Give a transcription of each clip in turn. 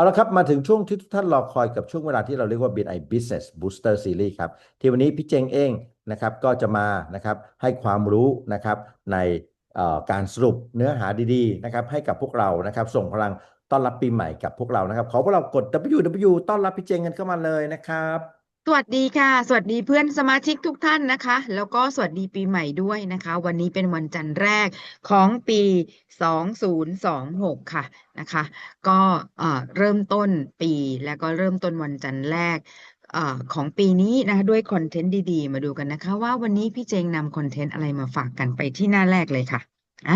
เอาละครับ มาถึงช่วงที่ทุกท่านรอคอยกับช่วงเวลาที่เราเรียกว่า BNI Business Booster Series ครับ ที่วันนี้พี่เจงเองนะครับก็จะมานะครับให้ความรู้นะครับในการสรุปเนื้อหาดีๆนะครับให้กับพวกเรานะครับส่งพลังต้อนรับปีใหม่กับพวกเรานะครับ ขอพวกเรากด WW ต้อนรับพี่เจงกันเข้ามาเลยนะครับ วัสดีค่ะ สวัสดีเพื่อนสมาชิกทุกท่านนะคะ แล้วก็สวัสดีปีใหม่ด้วยนะคะ วันนี้เป็นวันจันทร์แรกของปี 2026 ค่ะนะคะ ก็เอ่อเริ่มต้นปีแล้วก็เริ่มต้นวันจันทร์แรกอของปีนี้นะคะด้วยคอนเทนต์ดีๆ มาดูกันนะคะ ว่าวันนี้พี่เจงนำคอนเทนต์อะไรมาฝากกันไปที่หน้าแรกเลยค่ะ อ่า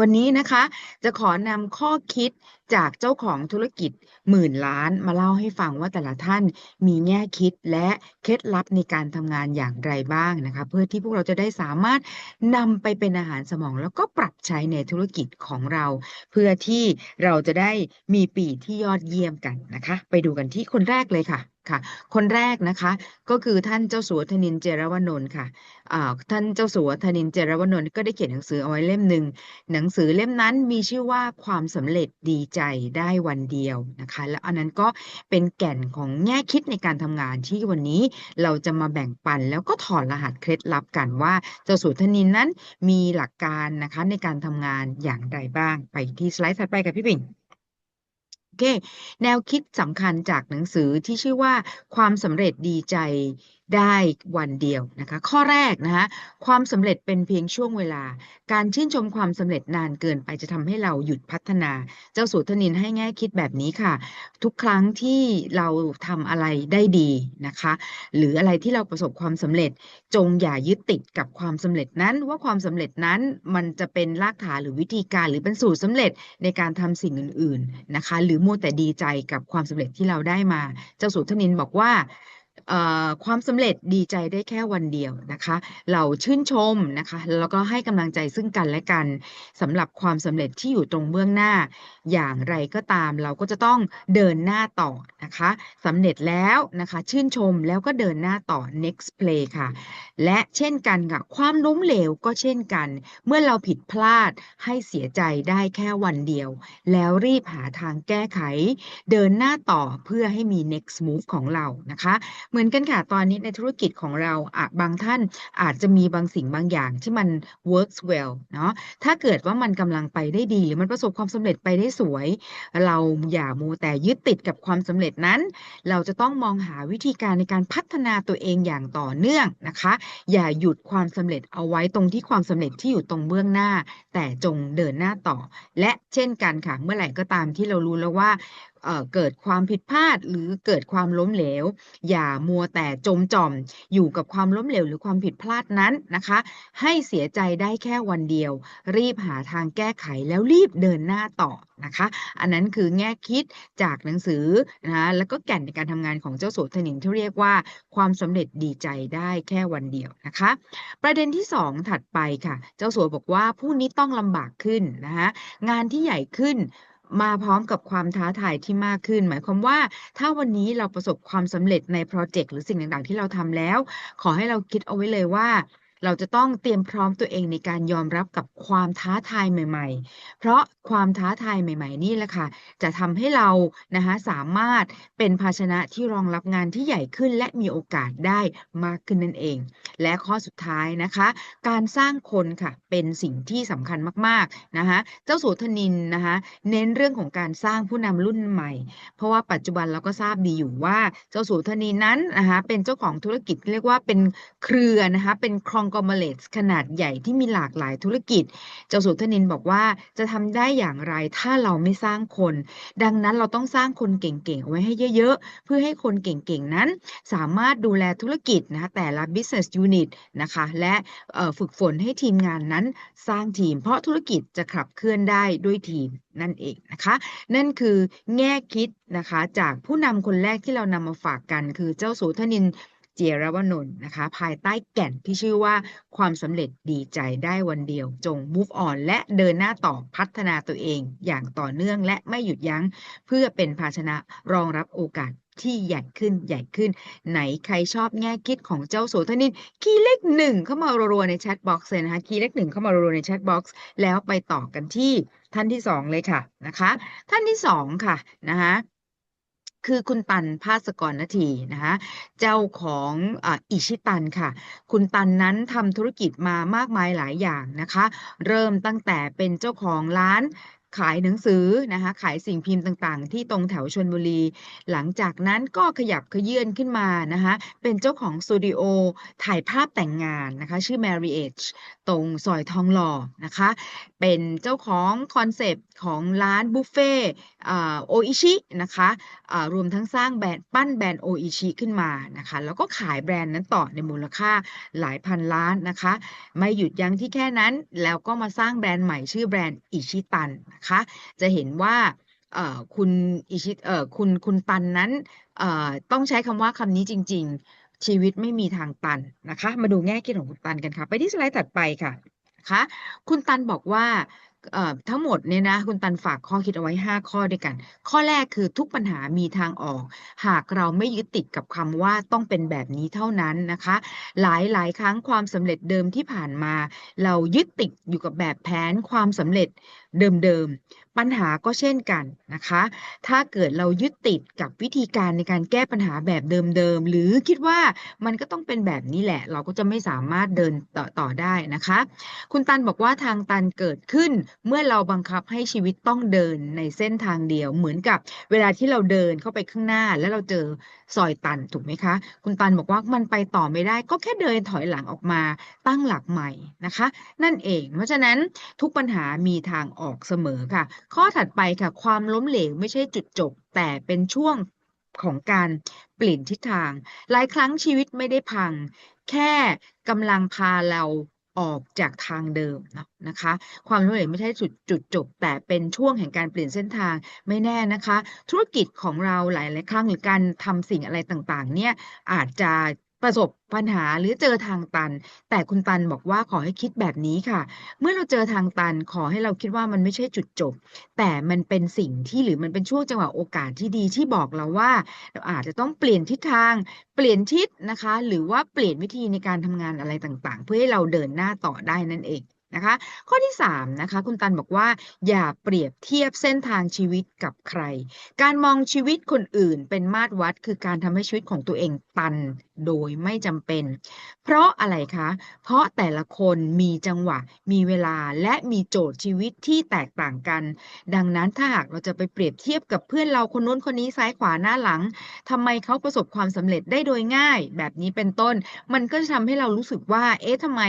วันนี้นะคะจะขอนำข้อคิดจากเจ้าของธุรกิจหมื่นล้านมาเล่าให้ฟังว่าแต่ละท่านมีแง่คิดและเคล็ดลับในการทำงานอย่างไรบ้างนะคะ เพื่อที่พวกเราจะได้สามารถนำไปเป็นอาหารสมอง แล้วก็ปรับใช้ในธุรกิจของเรา เพื่อที่เราจะได้มีปีที่ยอดเยี่ยมกันนะคะ ไปดูกันที่คนแรกเลยค่ะ ค่ะ คนแรกนะคะ ก็คือท่านเจ้าสัวธนินเจรวนนท์ค่ะอ่าท่านเจ้าสัวธนินเจรวนนท์ก็ได้เขียนหนังสือเอาไว้เล่มหนึ่งหนังสือเล่มนั้นมีชื่อว่าความสำเร็จดีใจได้วันเดียวนะคะ แล้วอันนั้นก็เป็นแก่นของแง่คิดในการทำงานที่วันนี้เราจะมาแบ่งปันแล้วก็ถอดรหัสเคล็ดลับกันว่าเจ้าสัวธนินนั้นมีหลักการนะคะในการทำงานอย่างไรบ้างไปที่สไลด์ถัดไปกับพี่ปิ่ง โอเค แนวคิดสำคัญจากหนังสือที่ชื่อว่าความสำเร็จดีใจ ได้วันเดียวนะคะ ข้อแรกนะคะความสำเร็จเป็นเพียงช่วงเวลา การชื่นชมความสำเร็จนานเกินไปจะทำให้เราหยุดพัฒนา เจ้าสุธนินให้แง่คิดแบบนี้ค่ะ ทุกครั้งที่เราทำอะไรได้ดีนะคะ หรืออะไรที่เราประสบความสำเร็จ จงอย่ายึดติดกับความสำเร็จนั้น ว่าความสำเร็จนั้นมันจะเป็นรากฐานหรือวิธีการหรือเป็นสูตรสำเร็จในการทำสิ่งอื่น ๆนะคะ หรือมัวแต่ดีใจกับความสำเร็จที่เราได้มา เจ้าสุธนินบอกว่า ความสำเร็จดีใจได้แค่วันเดียวนะคะ เราชื่นชมนะคะ แล้วก็ให้กำลังใจซึ่งกันและกันสำหรับความสำเร็จที่อยู่ตรงเบื้องหน้า อย่างไรก็ตามเราก็จะต้องเดินหน้าต่อนะคะสำเร็จแล้วนะคะ ชื่นชมแล้วก็เดินหน้าต่อ next play ค่ะ และเช่นกันค่ะความล้มเหลวก็เช่นกัน เมื่อเราผิดพลาดให้เสียใจได้แค่วันเดียว แล้วรีบหาทางแก้ไข เดินหน้าต่อเพื่อให้มี next move ของเรานะคะเหมือนกันค่ะ ตอนนี้ในธุรกิจของเราอะบางท่านอาจจะมีบางสิ่งบางอย่างที่มัน works well เนาะถ้าเกิดว่ามันกำลังไปได้ดี หรือมันประสบความสำเร็จไปได้สวย เราอย่ามัวแต่ยึดติดกับความสำเร็จนั้น เราจะต้องมองหาวิธีการในการพัฒนาตัวเองอย่างต่อเนื่องนะคะ อย่าหยุดความสำเร็จเอาไว้ตรงที่ความสำเร็จที่อยู่ตรงเบื้องหน้า แต่จงเดินหน้าต่อ และเช่นกันค่ะ เมื่อไหร่ก็ตามที่เรารู้แล้วว่า เกิดความผิดพลาดหรือเกิดความล้มเหลว อย่ามัวแต่จมจอมอยู่กับความล้มเหลวหรือความผิดพลาดนั้นนะคะ ให้เสียใจได้แค่วันเดียว รีบหาทางแก้ไขแล้วรีบเดินหน้าต่อนะคะ อันนั้นคือแง่คิดจากหนังสือนะคะแล้วก็แก่นในการทำงานของเจ้าโสธนินที่เรียกว่าความสำเร็จดีใจได้แค่วันเดียวนะคะ ประเด็นที่สองถัดไปค่ะ เจ้าสัวบอกว่าผู้นี้ต้องลำบากขึ้นนะคะงานที่ใหญ่ขึ้น มาพร้อมกับความท้าทายที่มากขึ้น หมายความว่าถ้าวันนี้เราประสบความสำเร็จในโปรเจกต์หรือสิ่งต่างๆ ที่เราทำแล้ว ขอให้เราคิดเอาไว้เลยว่า เราจะต้องเตรียมพร้อมตัวเองในการยอมรับกับความท้าทายใหม่ ๆ เพราะความท้าทายใหม่ ๆ นี่แหละค่ะ จะทำให้เรานะคะสามารถเป็นภาชนะที่รองรับงานที่ใหญ่ขึ้นและมีโอกาสได้มากขึ้นนั่นเอง และข้อสุดท้ายนะคะ การสร้างคนค่ะเป็นสิ่งที่สำคัญมากๆนะคะเจ้าโสธนินนะคะเน้นเรื่องของการสร้างผู้นำรุ่นใหม่ เพราะว่าปัจจุบันเราก็ทราบดีอยู่ว่าเจ้าโสธนินนั้นนะคะเป็นเจ้าของธุรกิจเรียกว่าเป็นเครือนะคะเป็นครองกอมเลตขนาดใหญ่ที่มีหลากหลายธุรกิจ เจ้าโสธนินบอกว่าจะทำได้อย่างไรถ้าเราไม่สร้างคน ดังนั้นเราต้องสร้างคนเก่งๆเอาไว้ให้เยอะๆ เพื่อให้คนเก่งๆนั้น สามารถดูแลธุรกิจนะคะแต่ละ business unit นะคะและฝึกฝนให้ทีมงานนั้นสร้างทีม เพราะธุรกิจจะขับเคลื่อนได้ด้วยทีมนั่นเองนะคะ นั่นคือแง่คิดนะคะจากผู้นำคนแรกที่เรานำมาฝากกัน คือเจ้าโสธนิน เจียรวนนท์นะคะ ภายใต้แก่นที่ชื่อว่าความสำเร็จดีใจได้วันเดียว จง move on และเดินหน้าต่อพัฒนาตัวเอง อย่างต่อเนื่องและไม่หยุดยั้ง เพื่อเป็นภาชนะรองรับโอกาสที่ใหญ่ขึ้นใหญ่ขึ้น ไหนใครชอบแง่คิดของเจ้าโสธนินคีย์เลขหนึ่งเข้ามารัวๆในแชทบ็อกซ์เลยนะคะ คีย์เลขหนึ่งเข้ามารัวๆในแชทบ็อกซ์แล้วไปต่อกันที่ท่านที่สองเลยค่ะนะคะ ท่านที่สองค่ะนะคะ คือคุณตันภาสกรนาทีนะคะเจ้าของอิชิตันค่ะ คุณตันนั้นทำธุรกิจมามากมายหลายอย่างนะคะ เริ่มตั้งแต่เป็นเจ้าของร้าน ขายหนังสือนะคะขายสิ่งพิมพ์ต่างๆ ที่ตรงแถวชลบุรี หลังจากนั้นก็ขยับขยื่นขึ้นมานะคะเป็นเจ้าของสตูดิโอถ่ายภาพแต่งงานนะคะชื่อ Marriage ตรงซอยทองหล่อนะคะเป็นเจ้าของคอนเซปต์ของร้านบุฟเฟ่โออิชินะคะรวมทั้งสร้างแบรนด์ปั้นแบรนด์โออิชิขึ้นมานะคะแล้วก็ขายแบรนด์นั้นต่อในมูลค่าหลายพันล้านนะคะ ไม่หยุดยั้งที่แค่นั้นแล้วก็มาสร้างแบรนด์ใหม่ชื่อแบรนด์อิชิตันนะคะจะเห็นว่าคุณอิชิเออคุณคุณตันนั้นต้องใช้คำว่าคำนี้จริง ๆ ชีวิตไม่มีทางตันนะคะ มาดูแง่คิดของคุณตันกันค่ะ ไปที่สไลด์ถัดไปค่ะคะคุณตันบอกว่าทั้งหมดเนี่ยนะคุณตันฝากข้อคิดเอาไว้ 5 ข้อด้วยกัน ข้อแรกคือทุกปัญหามีทางออก หากเราไม่ยึดติดกับคำว่าต้องเป็นแบบนี้เท่านั้นนะคะ หลายหลายครั้งความสำเร็จเดิมที่ผ่านมา เรายึดติดอยู่กับแบบแผนความสำเร็จ เดิมๆ ปัญหาก็เช่นกันนะคะ ถ้าเกิดเรายึดติดกับวิธีการในการแก้ปัญหาแบบเดิมๆ หรือคิดว่ามันก็ต้องเป็นแบบนี้แหละ เราก็จะไม่สามารถเดินต่อตอได้นะคะ คุณตันบอกว่าทางตันเกิดขึ้น เมื่อเราบังคับให้ชีวิตต้องเดินในเส้นทางเดียว เหมือนกับเวลาที่เราเดินเข้าไปข้างหน้าแล้วเราเจอ ซอยตันถูกไหมคะ คุณตันบอกว่ามันไปต่อไม่ได้ ก็แค่เดินถอยหลังออกมาตั้งหลักใหม่นะคะ นั่นเอง เพราะฉะนั้นทุกปัญหามีทางออกเสมอค่ะ ข้อถัดไปค่ะ ความล้มเหลวไม่ใช่จุดจบ แต่เป็นช่วงของการเปลี่ยนทิศทาง หลายครั้งชีวิตไม่ได้พัง แค่กำลังพาเรา ออกจากทางเดิมนะคะ ความล้มเหลวไม่ใช่จุดจุดจบ แต่เป็นช่วงแห่งการเปลี่ยนเส้นทางไม่แน่นะคะ ธุรกิจของเราหลายหลายครั้งหรือการทำสิ่งอะไรต่างๆ เนี่ยอาจจะ ประสบปัญหาหรือเจอทางตัน แต่คุณตันบอกว่าขอให้คิดแบบนี้ค่ะ เมื่อเราเจอทางตันขอให้เราคิดว่ามันไม่ใช่จุดจบ แต่มันเป็นสิ่งที่หรือมันเป็นช่วงจังหวะโอกาสที่ดีที่บอกเราว่า เราอาจจะต้องเปลี่ยนทิศทาง เปลี่ยนทิศนะคะ หรือว่าเปลี่ยนวิธีในการทำงานอะไรต่างๆ เพื่อให้เราเดินหน้าต่อได้นั่นเอง นะคะ ข้อที่3นะคะคุณตันบอกว่า อย่าเปรียบเทียบเส้นทางชีวิตกับใคร การมองชีวิตคนอื่นเป็นมาตรวัด คือการทำให้ชีวิตของตัวเองตันโดยไม่จำเป็น เพราะอะไรคะ เพราะแต่ละคนมีจังหวะ มีเวลาและมีโจทย์ชีวิตที่แตกต่างกัน ดังนั้นถ้าหากเราจะไปเปรียบเทียบกับเพื่อนเราคนนู้นคนนี้ซ้ายขวาหน้าหลังทำไมเขาประสบความสำเร็จได้โดยง่าย แบบนี้เป็นต้น มันก็จะทำให้เรารู้สึกว่า เอ๊ะทำไม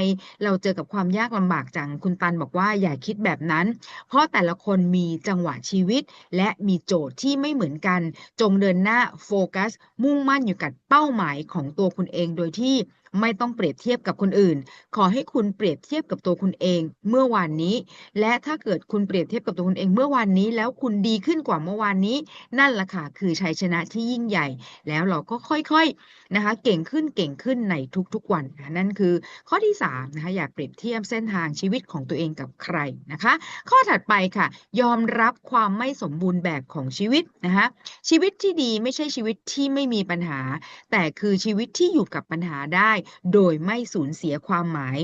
เราเจอกับความยากลำบากจังคุณตันบอกว่าอย่าคิดแบบนั้น เพราะแต่ละคนมีจังหวะชีวิต และมีโจทย์ที่ไม่เหมือนกัน จงเดินหน้าโฟกัส มุ่งมั่นอยู่กับเป้าหมายของตัวคุณเองโดยที่ ไม่ต้องเปรียบเทียบกับคนอื่น ขอให้คุณเปรียบเทียบกับตัวคุณเองเมื่อวานนี้ และถ้าเกิดคุณเปรียบเทียบกับตัวคุณเองเมื่อวานนี้ แล้วคุณดีขึ้นกว่าเมื่อวานนี้ นั่นแหละค่ะคือชัยชนะที่ยิ่งใหญ่ แล้วเราก็ค่อยๆนะคะ เก่งขึ้นเก่งขึ้นในทุกๆวันนะนั่นคือ ข้อที่3นะคะอย่าเปรียบเทียบเส้นทางชีวิตของตัวเองกับใครนะคะ ข้อถัดไปค่ะ ยอมรับความไม่สมบูรณ์แบบของชีวิตนะคะชีวิตที่ดีไม่ใช่ชีวิตที่ไม่มีปัญหา แต่คือชีวิตที่อยู่กับปัญหาได้โดยไม่สูญเสียความหมาย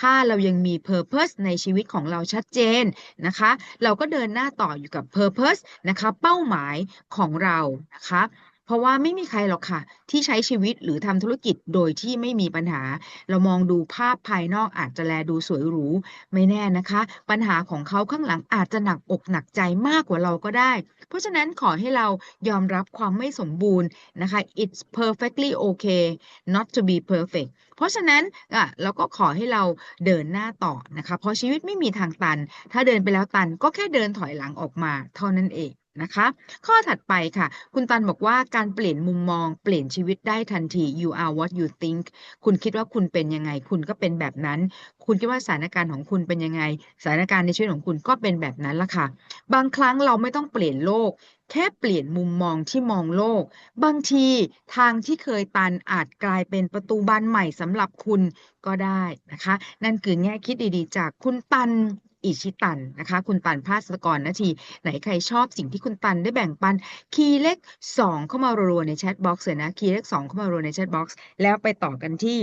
ถ้าเรายังมี purpose ในชีวิตของเราชัดเจนนะคะ เราก็เดินหน้าต่ออยู่กับ purpose นะคะ เป้าหมายของเรานะคะ ราะว่าไม่มีใครหรอกค่ะ ที่ใช้ชีวิตหรือทำธุรกิจโดยที่ไม่มีปัญหา เรามองดูภาพภายนอกอาจจะแลดูสวยหรู ไม่แน่นะคะ ปัญหาของเขาข้างหลังอาจจะหนักอกหนักใจมากกว่าเราก็ได้ เพราะฉะนั้นขอให้เรายอมรับความไม่สมบูรณ์นะคะ it's perfectly okay not to be perfect เพราะฉะนั้นอะเราก็ขอให้เราเดินหน้าต่อนะคะ เพราะชีวิตไม่มีทางตัน ถ้าเดินไปแล้วตันก็แค่เดินถอยหลังออกมาเท่านั้นเอง นะคะ ข้อถัดไปค่ะ คุณตันบอกว่าการเปลี่ยนมุมมองเปลี่ยนชีวิตได้ทันที you are what you think คุณคิดว่าคุณเป็นยังไง คุณก็เป็นแบบนั้น คุณคิดว่าสถานการณ์ของคุณเป็นยังไง สถานการณ์ในชีวิตของคุณก็เป็นแบบนั้นละค่ะ บางครั้งเราไม่ต้องเปลี่ยนโลก แค่เปลี่ยนมุมมองที่มองโลก บางทีทางที่เคยตันอาจกลายเป็นประตูบานใหม่สำหรับคุณก็ได้นะคะ นั่นคือแง่คิดดีๆ จากคุณตัน อิชิตันนะคะ คุณตันพาสกรนาที ไหนใครชอบสิ่งที่คุณตันได้แบ่งปัน คีย์เลข 2 เข้ามารัวๆในแชทบ็อกซ์เลยนะ คีย์เลข 2 เข้ามารัวในแชทบ็อกซ์แล้วไปต่อกันที่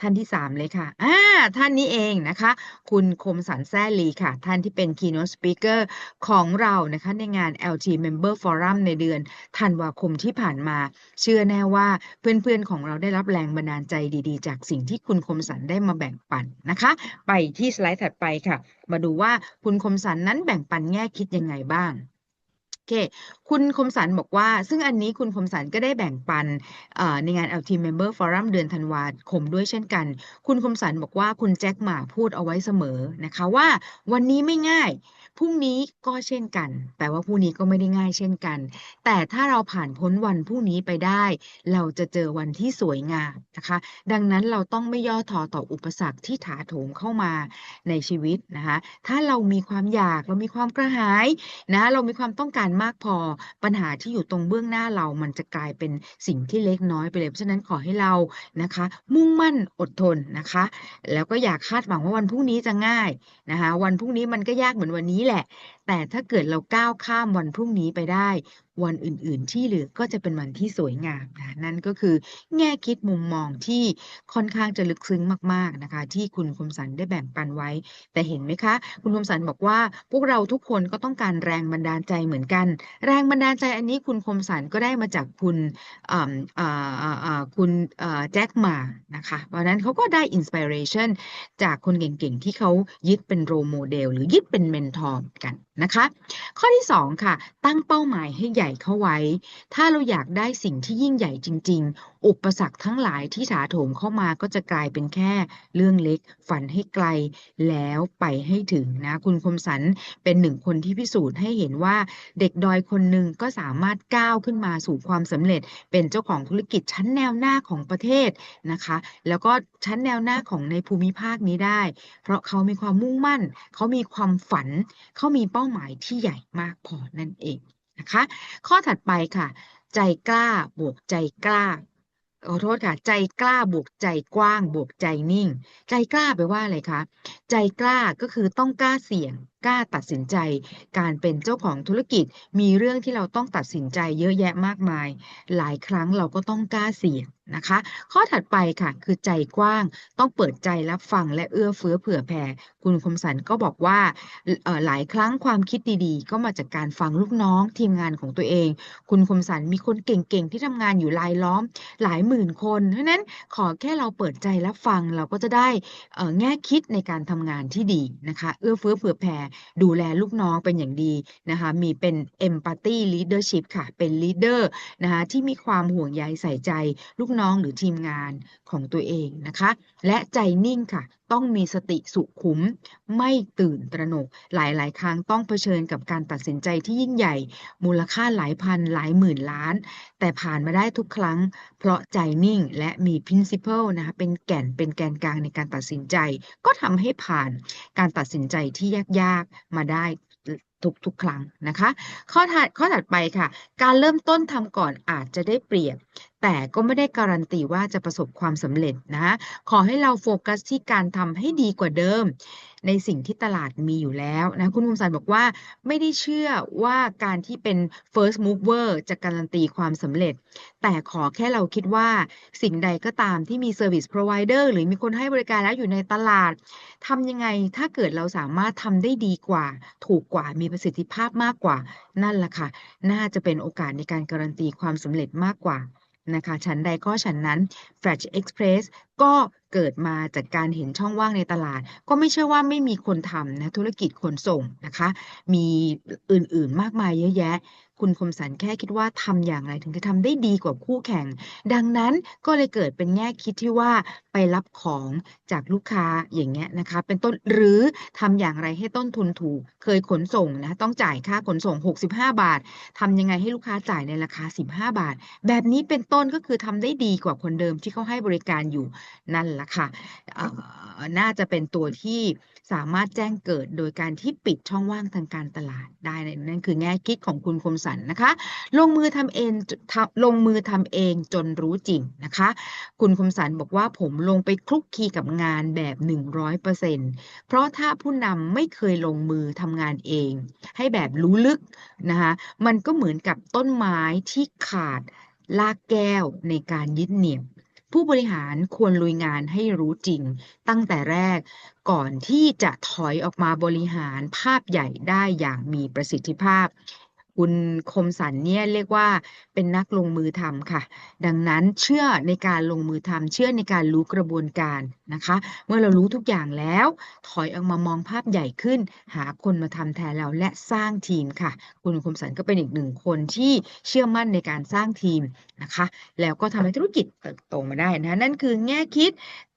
ท่านที่สามเลยค่ะอ่าท่านนี้เองนะคะ คุณคมสันแซ่ลีค่ะ ท่านที่เป็น keynote speaker ของเรานะคะ ในงาน LT Member Forum ในเดือนธันวาคมที่ผ่านมา เชื่อแน่ว่าเพื่อนๆของเราได้รับแรงบันดาลใจดีๆ จากสิ่งที่คุณคมสันได้มาแบ่งปันนะคะ ไปที่สไลด์ถัดไปค่ะ มาดูว่าคุณคมสันนั้นแบ่งปันแง่คิดยังไงบ้าง เค คุณคมสันบอกว่า ซึ่งอันนี้คุณคมสันก็ได้แบ่งปันในงาน LT Member Forum เดือนธันวาคมด้วยเช่นกัน คุณคมสันบอกว่าคุณแจ็คหมาพูดเอาไว้เสมอนะคะว่าวันนี้ไม่ง่าย พรุ่งนี้ก็เช่นกันแปลว่าพรุ่งนี้ก็ไม่ได้ง่ายเช่นกัน แต่ถ้าเราผ่านพ้นวันพรุ่งนี้ไปได้ เราจะเจอวันที่สวยงามนะคะ ดังนั้นเราต้องไม่ย่อท้อต่ออุปสรรคที่ถาโถมเข้ามาในชีวิตนะคะ ถ้าเรามีความอยากเรามีความกระหายนะเรามีความต้องการมากพอปัญหาที่อยู่ตรงเบื้องหน้าเรามันจะกลายเป็นสิ่งที่เล็กน้อยไปเลยเพราะฉะนั้นขอให้เรานะคะ มุ่งมั่นอดทนนะคะ แล้วก็อย่าคาดหวังว่าวันพรุ่งนี้จะง่ายนะคะ วันพรุ่งนี้มันก็ยากเหมือนวันนี้แหละ แต่ถ้าเกิดเราก้าวข้ามวันพรุ่งนี้ไปได้ วันอื่นๆ ที่เหลือก็จะเป็นวันที่สวยงามนะนั่นก็คือ แง่คิดมุมมองที่ค่อนข้างจะลึกซึ้งมากๆนะคะ ที่คุณคมสันได้แบ่งปันไว้ แต่เห็นไหมคะ คุณคมสันบอกว่า พวกเราทุกคนก็ต้องการแรงบันดาลใจเหมือนกัน แรงบันดาลใจอันนี้คุณคมสันก็ได้มาจากคุณคุณแจ็คมานะคะเพราะนั้นเขาก็ได้อินสปิเรชันจากคนเก่งๆ ที่เขายึดเป็นโรโมเดล หรือยึดเป็นเมนทอร์กันนะคะ ข้อที่สองค่ะ ตั้งเป้าหมายให้ใหญ่หญ่เข้าไว้ ถ้าเราอยากได้สิ่งที่ยิ่งใหญ่จริง ๆ อุปสรรคทั้งหลายที่ถาโถมเข้ามาก็จะกลายเป็นแค่เรื่องเล็ก ฝันให้ไกลแล้วไปให้ถึงนะ คุณคมสันเป็นหนึ่งคนที่พิสูจน์ให้เห็นว่าเด็กดอยคนหนึ่งก็สามารถก้าวขึ้นมาสู่ความสำเร็จ เป็นเจ้าของธุรกิจชั้นแนวหน้าของประเทศนะคะ แล้วก็ชั้นแนวหน้าของในภูมิภาคนี้ได้ เพราะเขามีความมุ่งมั่น เขามีความฝัน เขามีเป้าหมายที่ใหญ่มากพอนั่นเอง นะคะ ข้อถัดไปค่ะ ใจกล้าบวกใจกล้าขอโทษค่ะ ใจกล้าบวกใจกว้างบวกใจนิ่ง ใจกล้าแปลว่าอะไรคะ ใจกล้าก็คือต้องกล้าเสี่ยง กล้าตัดสินใจ การเป็นเจ้าของธุรกิจมีเรื่องที่เราต้องตัดสินใจเยอะแยะมากมาย หลายครั้งเราก็ต้องกล้าเสี่ยงนะคะ ข้อถัดไปค่ะคือใจกว้างต้องเปิดใจรับฟังและเอื้อเฟื้อเผื่อแผ่ คุณคมสันก็บอกว่าหลายครั้งความคิดดีๆ ก็มาจากการฟังลูกน้องทีมงานของตัวเอง คุณคมสันมีคนเก่งๆที่ทำงานอยู่รายล้อมหลายหมื่นคนเพราะนั้นขอแค่เราเปิดใจรับฟังเราก็จะได้แง่คิดในการทำงานที่ดีนะคะ เอื้อเฟื้อเผื่อแผ่ดูแลลูกน้องเป็นอย่างดีนะคะ มีเป็น empathy leadership ค่ะ เป็น leader นะคะที่มีความห่วงใยใส่ใจลูกน้องหรือทีมงานของตัวเองนะคะ และใจนิ่งค่ะ ต้องมีสติสุขุม ไม่ตื่นตระหนก หลาย ๆ ครั้งต้องเผชิญกับการตัดสินใจที่ยิ่งใหญ่ มูลค่าหลายพันหลายหมื่นล้าน แต่ผ่านมาได้ทุกครั้ง เพราะใจนิ่งและมี principle นะคะเป็นแก่นเป็นแกนกลางในการตัดสินใจ ก็ทำให้ผ่านการตัดสินใจที่ยาก ๆ มาได้ทุกทุกครั้งนะคะ ข้อถัดข้อถัดไปค่ะ การเริ่มต้นทำก่อนอาจจะได้เปรียบ แต่ก็ไม่ได้การันตีว่าจะประสบความสำเร็จนะขอให้เราโฟกัสที่การทำให้ดีกว่าเดิม ในสิ่งที่ตลาดมีอยู่แล้วนะคุณคมสันบอกว่าไม่ได้เชื่อว่าการที่เป็น first mover จะการันตีความสำเร็จ แต่ขอแค่เราคิดว่าสิ่งใดก็ตามที่มี service provider หรือมีคนให้บริการแล้วอยู่ในตลาดทำยังไงถ้าเกิดเราสามารถทำได้ดีกว่า ถูกกว่ามีประสิทธิภาพมากกว่า นั่นแหละค่ะ น่าจะเป็นโอกาสในการการันตีความสำเร็จมากกว่า นะคะชั้นใดก็ชั้นนั้น Flash Express ก็ เกิดมาจากการเห็นช่องว่างในตลาด ก็ไม่ใช่ว่าไม่มีคนทำนะธุรกิจขนส่งนะคะ มีอื่นๆมากมายเยอะแยะ คุณคมสันแค่คิดว่าทำอย่างไรถึงจะทำได้ดีกว่าคู่แข่ง ดังนั้นก็เลยเกิดเป็นแง่คิดที่ว่าไปรับของจากลูกค้าอย่างเงี้ยนะคะ เป็นต้นหรือทำอย่างไรให้ต้นทุนถูก เคยขนส่งนะต้องจ่ายค่าขนส่ง 65 บาททำยังไงให้ลูกค้าจ่ายในราคา 15 บาท แบบนี้เป็นต้นก็คือทำได้ดีกว่าคนเดิมที่เขาให้บริการอยู่นั่นแหละค่ะเอ่อน่าจะเป็นตัวที่สามารถแจ้งเกิดโดยการที่ปิดช่องว่างทางการตลาดได้นั่นคือแง่คิดของคุณคมสันนะคะ ลงมือทำเองลงมือทำเองจนรู้จริงนะคะ คุณคมสันบอกว่าผมลงไปคลุกคลีกับงานแบบ 100%เพราะถ้าผู้นำไม่เคยลงมือทำงานเอง ให้แบบรู้ลึกนะคะมันก็เหมือนกับต้นไม้ที่ขาดรากแก้วในการยึดเหนี่ยว ผู้บริหารควรลุยงานให้รู้จริง ตั้งแต่แรกก่อนที่จะถอยออกมาบริหารภาพใหญ่ได้อย่างมีประสิทธิภาพ คุณคมสันเนี่ยเรียกว่าเป็นนักลงมือทำค่ะ ดังนั้นเชื่อในการลงมือทำเชื่อในการรู้กระบวนการนะคะ เมื่อเรารู้ทุกอย่างแล้ว ถอยออกมามองภาพใหญ่ขึ้น หาคนมาทำแทนเราและสร้างทีมค่ะ คุณคมสันก็เป็นอีกหนึ่งคนที่เชื่อมั่นในการสร้างทีมนะคะ แล้วก็ทำให้ธุรกิจเติบโตมาได้นะนั่นคือแง่คิด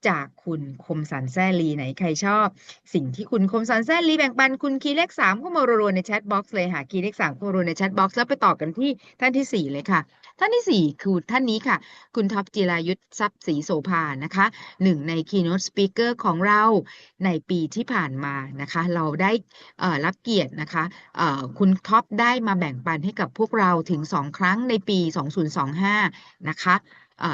จากคุณคมสันแซลีไหนใครชอบ สิ่งที่คุณคมสันแซลีแบ่งปันคุณคีย์เลขสามเข้ามารัวๆในแชทบ็อกซ์เลยค่ะคีย์เลขสามเข้ามารัวในแชทบ็อกซ์แล้วไปต่อกันที่ท่านที่สี่เลยค่ะ ท่านที่สี่คือท่านนี้ค่ะ คุณท็อปจิรายุทธทรัพย์ศรีโสภานะคะหนึ่งใน keynote speaker ของเราในปีที่ผ่านมานะคะ เราได้รับเกียรตินะคะคุณท็อปได้มาแบ่งปันให้กับพวกเราถึง 2 ครั้งในปี 2025 นะคะ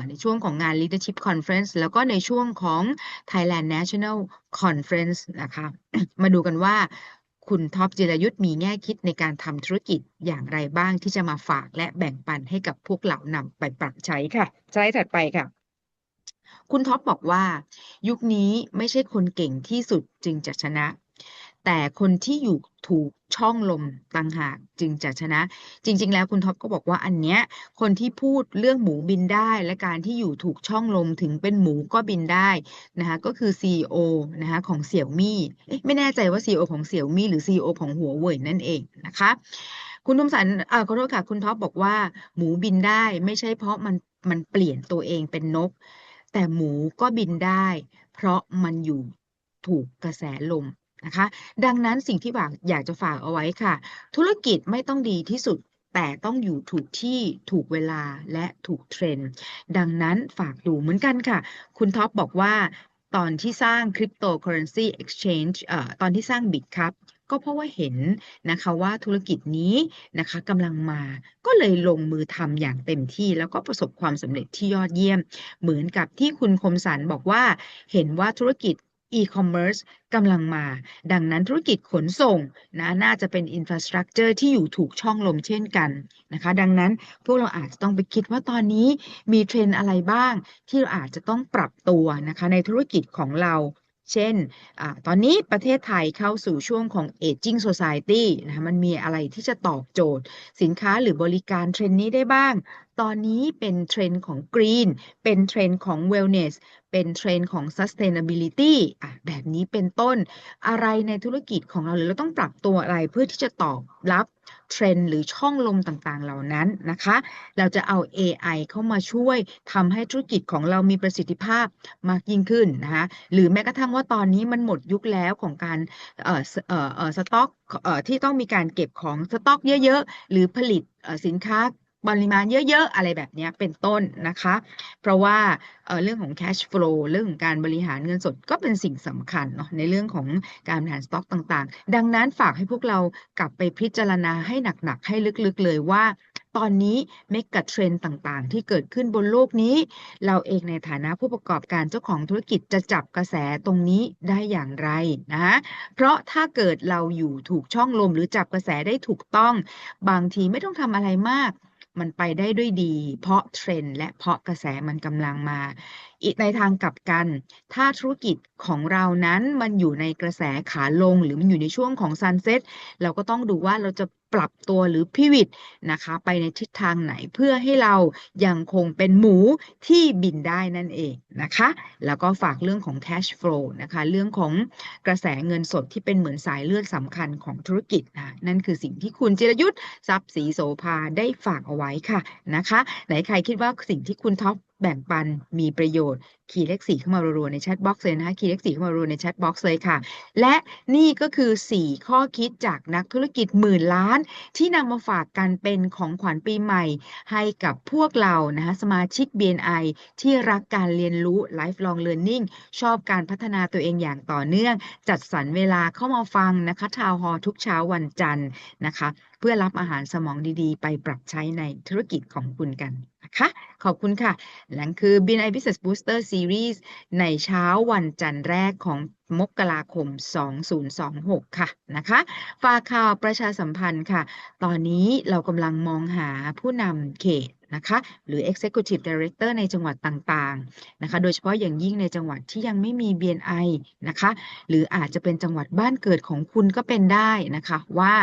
ในช่วงของงาน Leadership Conference แล้วก็ในช่วงของ Thailand National Conference นะคะ มาดูกันว่า คุณท็อปจิรายุทธมีแง่คิดในการทำธุรกิจอย่างไรบ้างที่จะมาฝากและแบ่งปันให้กับพวกเรานำไปปรับใช้ค่ะสไลด์ถัดไปค่ะ คุณท็อปบอกว่า ยุคนี้ไม่ใช่คนเก่งที่สุดจึงจะชนะ แต่คนที่อยู่ถูกช่องลมต่างหากจึงจะชนะ จริง ๆ แล้วคุณท็อปก็บอกว่าอันเนี้ยคนที่พูดเรื่องหมูบินได้ และการที่อยู่ถูกช่องลมถึงเป็นหมูก็บินได้นะคะก็คือ CEO นะคะของเสี่ยวมี่ไม่แน่ใจว่า CEO ของเสี่ยวมี่หรือ CEO ของหัวเว่ยนั่นเองนะคะคุณทมสันอ่าขอโทษค่ะคุณท็อปบอกว่า หมูบินได้ไม่ใช่เพราะมันมันเปลี่ยนตัวเองเป็นนก แต่หมูก็บินได้ เพราะมันอยู่ถูกกระแสลม นะคะ ดังนั้นสิ่งที่ฝากอยากจะฝากเอาไว้ค่ะ ธุรกิจไม่ต้องดีที่สุดแต่ต้องอยู่ถูกที่ถูกเวลาและถูกเทรนด์ ดังนั้นฝากดูเหมือนกันค่ะ คุณท็อปบอกว่าตอนที่สร้าง Cryptocurrency Exchange เอ่อตอนที่สร้าง Bit ครับก็เพราะว่าเห็นนะคะว่าธุรกิจนี้นะคะกำลังมาก็เลยลงมือทำอย่างเต็มที่ แล้วก็ประสบความสำเร็จที่ยอดเยี่ยม เหมือนกับที่คุณคมสันบอกว่า เห็นว่าธุรกิจ e-commerce กำลังมา ดังนั้นธุรกิจขนส่งนะน่าจะเป็น infrastructure ที่อยู่ถูกช่องลมเช่นกันนะคะ ดังนั้นพวกเราอาจจะต้องไปคิดว่าตอนนี้มีเทรนอะไรบ้าง ที่เราอาจจะต้องปรับตัวนะคะในธุรกิจของเรา เช่นอตอนนี้ประเทศไทยเข้าสู่ช่วงของ aging society นะคะมันมีอะไรที่จะตอบโจทย์ สินค้าหรือบริการเทรนนี้ได้บ้างตอนนี้เป็นเทรนด์ของ green เป็นเทรนด์ของ wellness เป็นเทรนด์ของ sustainability อะแบบนี้เป็นต้นอะไรในธุรกิจของเราหรือเราต้องปรับตัวอะไรเพื่อที่จะตอบรับเทรนด์หรือช่องลมต่างๆ เหล่านั้นนะคะ เราจะเอา AI เข้ามาช่วยทำให้ธุรกิจของเรามีประสิทธิภาพมากยิ่งขึ้นนะคะหรือแม้กระทั่งว่าตอนนี้มันหมดยุคแล้วของการเอ่อสเอ่อเอ่อสต็อกเอ่อที่ต้องมีการเก็บของสต็อกเยอะๆ หรือผลิตสินค้า ปริมาณเยอะๆ อะไรแบบนี้เป็นต้นนะคะ เพราะว่าเรื่องของ cash flow เรื่องของการบริหารเงินสดก็เป็นสิ่งสำคัญเนาะในเรื่องของการบริหารสต็อกต่างๆ ดังนั้นฝากให้พวกเรากลับไปพิจารณาให้หนักๆ ให้ลึกๆ เลยว่าตอนนี้เมกะเทรนต่างๆ ที่เกิดขึ้นบนโลกนี้ เราเองในฐานะผู้ประกอบการเจ้าของธุรกิจจะจับกระแสตรงนี้ได้อย่างไรนะเพราะถ้าเกิดเราอยู่ถูกช่องลมหรือจับกระแสได้ถูกต้อง บางทีไม่ต้องทำอะไรมาก มันไปได้ด้วยดี เพราะเทรนด์และเพราะกระแสมันกำลังมา อีกในทางกลับกัน ถ้าธุรกิจของเรานั้นมันอยู่ในกระแสขาลง หรือมันอยู่ในช่วงของซันเซ็ตเราก็ต้องดูว่าเราจะปรับตัวหรือพิวิตนะคะ ไปในทิศทางไหนเพื่อให้เรายังคงเป็นหมูที่บินได้นั่นเองนะคะ แล้วก็ฝากเรื่องของ cash flow นะคะ เรื่องของกระแสเงินสดที่เป็นเหมือนสายเลือดสำคัญของธุรกิจนะนั่นคือสิ่งที่คุณจิรยุทธทรัพย์ศรีโสภาได้ฝากเอาไว้ค่ะนะคะ ไหนใครคิดว่าสิ่งที่คุณท็อป แบ่งปันมีประโยชน์ คีย์เลขสี่เข้ามารัวๆในแชทบ็อกซ์เลยนะคะคีย์เลขสี่เข้ามารัวๆในแชทบ็อกซ์เลยค่ะ และนี่ก็คือ 4 ข้อคิดจากนักธุรกิจหมื่นล้าน ที่นำมาฝากกันเป็นของขวัญปีใหม่ ให้กับพวกเรานะคะสมาชิก BNI ที่รักการเรียนรู้ lifelong learning ชอบการพัฒนาตัวเองอย่างต่อเนื่อง จัดสรรเวลาเข้ามาฟังนะคะทาวฮอทุกเช้าวันจันทร์นะคะ เพื่อรับอาหารสมองดีๆ ไปปรับใช้ในธุรกิจของคุณกัน นะคะ ขอบคุณค่ะนั่นคือ BNI Business Booster Series ในเช้าวันจันทร์แรกของมกราคม 2026 ค่ะนะคะฝากข่าวประชาสัมพันธ์ค่ะ ตอนนี้เรากำลังมองหาผู้นำเขต นะคะหรือ Executive Director ในจังหวัดต่างๆนะคะโดยเฉพาะอย่างยิ่งในจังหวัดที่ยังไม่มี BNI นะคะหรืออาจจะเป็นจังหวัดบ้านเกิดของคุณก็เป็นได้นะคะว่า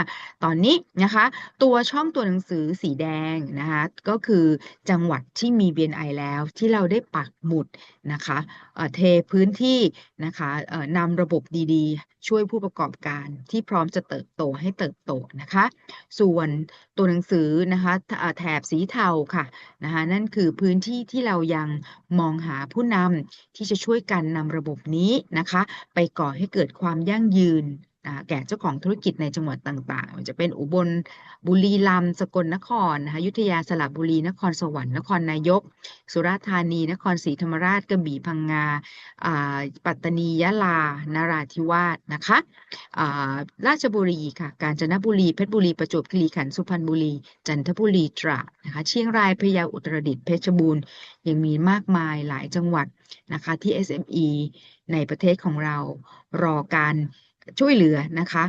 ตอนนี้นะคะตัวช่องตัวหนังสือสีแดงนะคะก็คือจังหวัดที่มี BNI แล้วที่เราได้ปักหมุดนะคะเเทพื้นที่นะคะนำระบบดีๆ ช่วยผู้ประกอบการที่พร้อมจะเติบโตให้เติบโตนะคะ ส่วนตัวหนังสือนะคะแถบสีเทาค่ะนะคะนั่นคือพื้นที่ที่เรายังมองหาผู้นำที่จะช่วยกันนำระบบนี้นะคะ ไปก่อให้เกิดความยั่งยืน แก่เจ้าของธุรกิจในจังหวัดต่างๆจะเป็นอุบลบุรีรัมย์สกลนครนะคะยุธยาสระบุรีนครสวรรค์นครนายก สุราษฎร์ธานี นครศรีธรรมราชกระบี่พังงาอ่าปัตตานียะลานราธิวาสนะคะอ่าราชบุรีค่ะกาญจนบุรีเพชรบุรีประจวบคีรีขันธ์สุพรรณบุรี จันทบุรีตราดนะคะเชียงรายพะเยาอุตรดิตถ์เพชรบูรณ์ยังมีมากมายหลายจังหวัดนะคะที่ SME ในประเทศของเรารอการ ช่วยเหลือนะคะ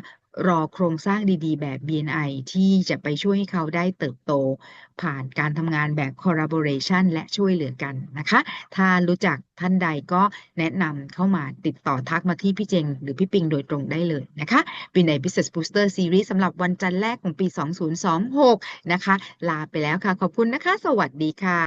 รอโครงสร้างดีๆ แบบ BNI ที่จะไปช่วยให้เขาได้เติบโต ผ่านการทำงานแบบ collaboration และช่วยเหลือกันนะคะ ถ้ารู้จักท่านใดก็แนะนำเข้ามาติดต่อทักมาที่พี่เจง หรือพี่ปิงโดยตรงได้เลยนะคะ BNI Business Booster Series สำหรับวันจันทร์แรกของปี 2026 นะคะ ลาไปแล้วค่ะ ขอบคุณนะคะ สวัสดีค่ะ